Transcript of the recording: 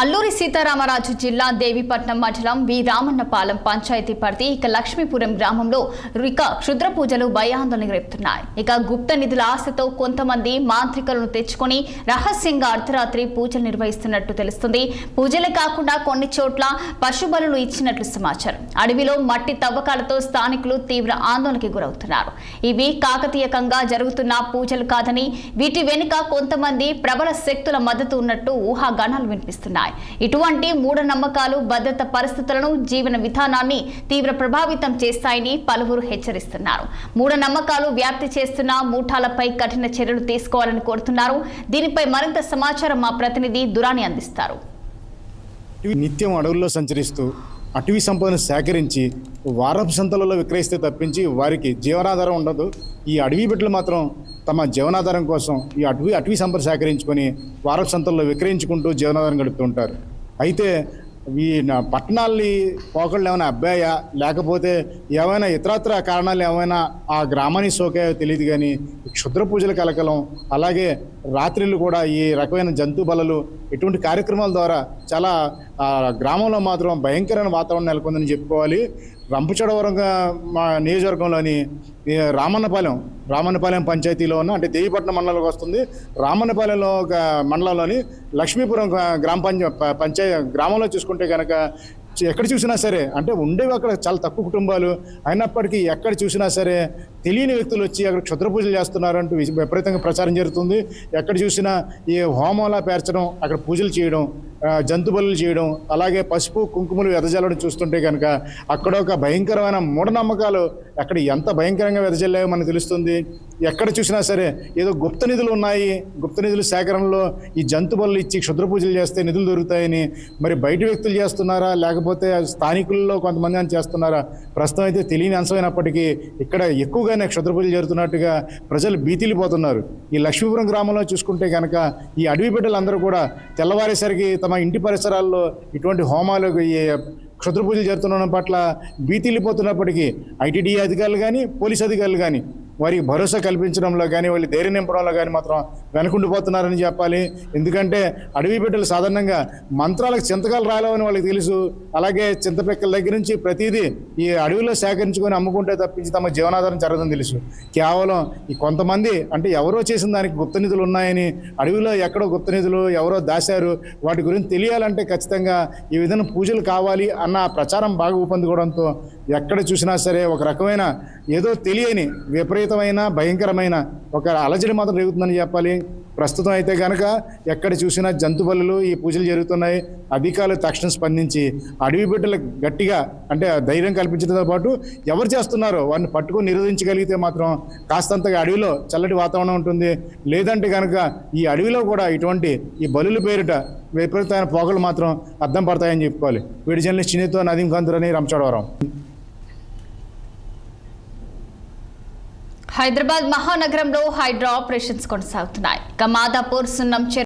అల్లూరి సీతారామరాజు జిల్లా దేవీపట్నం మండలం వి రామన్నపాలెం పంచాయతీ పరిధి ఇక లక్ష్మీపురం గ్రామంలో ఇక క్షుద్ర పూజలు భయాందోళన రేపుతున్నాయి. ఇక గుప్త నిధుల ఆశతో కొంతమంది మాంత్రికులను తెచ్చుకొని రహస్యంగా అర్ధరాత్రి పూజలు నిర్వహిస్తున్నట్టు తెలుస్తుంది. పూజలే కాకుండా కొన్ని చోట్ల పశుబలులు ఇచ్చినట్లు సమాచారం. అడవిలో మట్టి తవ్వకాలతో స్థానికులు తీవ్ర ఆందోళనకి గురవుతున్నారు. ఇవి కాకతీయకంగా జరుగుతున్న పూజలు కాదని వీటి వెనుక కొంతమంది ప్రబల శక్తుల మద్దతు ఉన్నట్టు ఊహాగానాలు వినిపిస్తున్నాయి. ఇటువంటి మూఢనమ్మకాలు భద్రత పరిస్థితులను జీవన విధానాన్ని తీవ్ర ప్రభావితం చేస్తాయని పలువురు హెచ్చరిస్తున్నారు. మూఢనమ్మకాలు వ్యాప్తి చేస్తున్న మూఠాలపై కఠిన చర్యలు తీసుకోవాలని కోరుతున్నారు. దీనిపై మరింత సమాచారం మా ప్రతినిధి దురాని అందిస్తారు. నిత్యం అడవుల్లో సంచరిస్తూ అటవీ సంపదను సేకరించి వారపు సంతలలో విక్రయిస్తే తప్పించి వారికి జీవనాధారం ఉండదు. ఈ అడవి బిడ్డలు మాత్రం తమ జీవనాధారం కోసం ఈ అటవీ అటవీ సంపద సేకరించుకొని వారపు సంతల్లో విక్రయించుకుంటూ జీవనాధారం గడుపుతుంటారు అయితే ఈ పట్టణాల్ని పోకళ్ళు ఏమైనా అబ్బాయా? లేకపోతే ఏమైనా ఇతరత్ర కారణాలు ఏమైనా ఆ గ్రామానికి సోకాయో తెలియదు కానీ క్షుద్ర పూజల కలకలం అలాగే రాత్రిళ్ళు కూడా ఈ రకమైన జంతు బలలు ఇటువంటి కార్యక్రమాల ద్వారా చాలా గ్రామంలో మాత్రం భయంకరమైన వాతావరణం నెలకొందని చెప్పుకోవాలి. రంపచోడవరం మా నియోజకవర్గంలోని రామన్నపాలెం రామన్నపాలెం పంచాయతీలో ఉన్న అంటే దేవిపట్నం మండలంలోకి వస్తుంది. రామన్నపాలెంలో ఒక మండలంలోని లక్ష్మీపురం గ్రామ పంచాయ పంచాయతీ పంచాయ గ్రామంలో చూసుకుంటే కనుక ఎక్కడ చూసినా సరే అంటే ఉండేవి అక్కడ చాలా తక్కువ కుటుంబాలు. అయినప్పటికీ ఎక్కడ చూసినా సరే తెలియని వ్యక్తులు వచ్చి అక్కడ క్షుద్ర పూజలు చేస్తున్నారంటూ విపరీతంగా ప్రచారం జరుగుతుంది. ఎక్కడ చూసినా ఈ హోమంలా పేర్చడం అక్కడ పూజలు చేయడం జంతు బలులు చేయడం అలాగే పసుపు కుంకుమలు వెదజల్లడం చూస్తుంటే కనుక అక్కడ ఒక భయంకరమైన మూఢనమ్మకాలు. అక్కడ ఎంత భయంకరంగా వెదజల్లాయో మనకు తెలుస్తుంది. ఎక్కడ చూసినా సరే ఏదో గుప్త నిధులు ఉన్నాయి. గుప్త నిధుల సేకరణలో ఈ జంతు బలులు ఇచ్చి క్షుద్ర పూజలు చేస్తే నిధులు దొరుకుతాయని మరి బయట వ్యక్తులు చేస్తున్నారా? లేకపోతే స్థానికుల్లో కొంతమంది అని చేస్తున్నారా? ప్రస్తుతం అయితే తెలియని అంశమైనప్పటికీ ఇక్కడ ఎక్కువగానే క్షుద్ర పూజలు జరుగుతున్నట్టుగా ప్రజలు భీతిలిపోతున్నారు ఈ లక్ష్మీపురం గ్రామంలో చూసుకుంటే కనుక ఈ అడవి బిడ్డలందరూ కూడా తెల్లవారేసరికి తమ ఇంటి పరిసరాల్లో ఇటువంటి హోమాలు ఈ క్షుద్ర పూజలు జరుగుతున్న పట్ల భీతిల్లిపోతున్నప్పటికీ ఐటీడీ అధికారులు కానీ పోలీస్ అధికారులు కానీ వారికి భరోసా కల్పించడంలో కానీ వాళ్ళు ధైర్యం నింపడంలో కానీ మాత్రం వెనకుండిపోతున్నారని చెప్పాలి. ఎందుకంటే అడవి బిడ్డలు సాధారణంగా మంత్రాలకు చింతకాలు రాలేవని వాళ్ళకి తెలుసు. అలాగే చింతపిక్కల దగ్గర నుంచి ప్రతిదీ ఈ అడవిలో సేకరించుకొని అమ్ముకుంటే తప్పించి తమ జీవనాధారం జరగదని తెలుసు. కేవలం ఈ కొంతమంది అంటే ఎవరో చేసిన దానికి గుప్త నిధులు ఉన్నాయని అడవిలో ఎక్కడో గుప్త నిధులు ఎవరో దాశారు వాటి గురించి తెలియాలంటే ఖచ్చితంగా ఈ విధంగా పూజలు కావాలి అన్న ప్రచారం బాగా ఊపందుకోవడంతో ఎక్కడ చూసినా సరే ఒక రకమైన ఏదో తెలియని విపరీతమైన భయంకరమైన ఒక అలజడి మాత్రం రేగుతుందని చెప్పాలి. ప్రస్తుతం అయితే కనుక ఎక్కడ చూసినా జంతుబలులు ఈ పూజలు జరుగుతున్నాయి. అధికారులు తక్షణం స్పందించి అడవి బిడ్డలకు గట్టిగా అంటే ధైర్యం కల్పించడంతో పాటు ఎవరు చేస్తున్నారో వారిని పట్టుకొని నిరోధించగలిగితే మాత్రం కాస్తంతగా అడవిలో చల్లటి వాతావరణం ఉంటుంది. లేదంటే కనుక ఈ అడవిలో కూడా ఇటువంటి ఈ బలుల పేరిట విపరీతమైన పోకలు మాత్రం అర్థం పడతాయని చెప్పుకోవాలి. వీడి జర్నలిస్ట్ చిన్నతో నదీం కంతురని రంచోడవరం హైదరాబాద్ మహానగరంలో హైడ్రా ఆపరేషన్స్ కొనసాగుతున్నాయి. ఇక మాదాపూర్ సున్నం